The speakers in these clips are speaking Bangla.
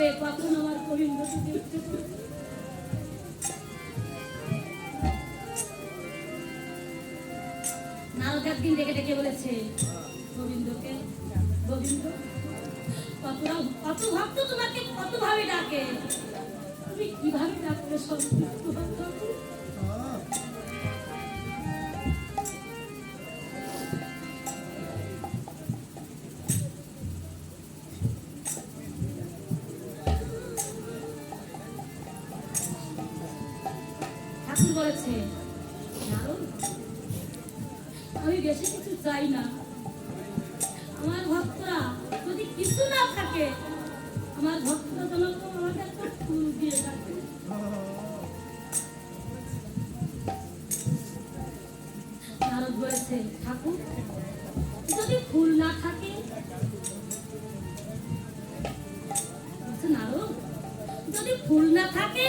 আমার দেখতে পাবো। নারদ একদিন ডেকে ডেকে বলেছে, গোবিন্দকে, গোবিন্দ কতটা কত ভক্ত তোমাকে কত ভাবে ডাকে তুমি কীভাবে ডাকবে সব ভক্ত ঠাকুর বলেছে। আমি বেশি কিছু চাই না। আমার ভক্তরা যদি কিছু না থাকে, আমার ভক্তরা যেন আমাকে একটা ফুল দিয়ে থাকে ঠাকুর, যদি ফুল না থাকে যদি ফুল না থাকে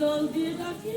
জল দিয়ে ডাকি।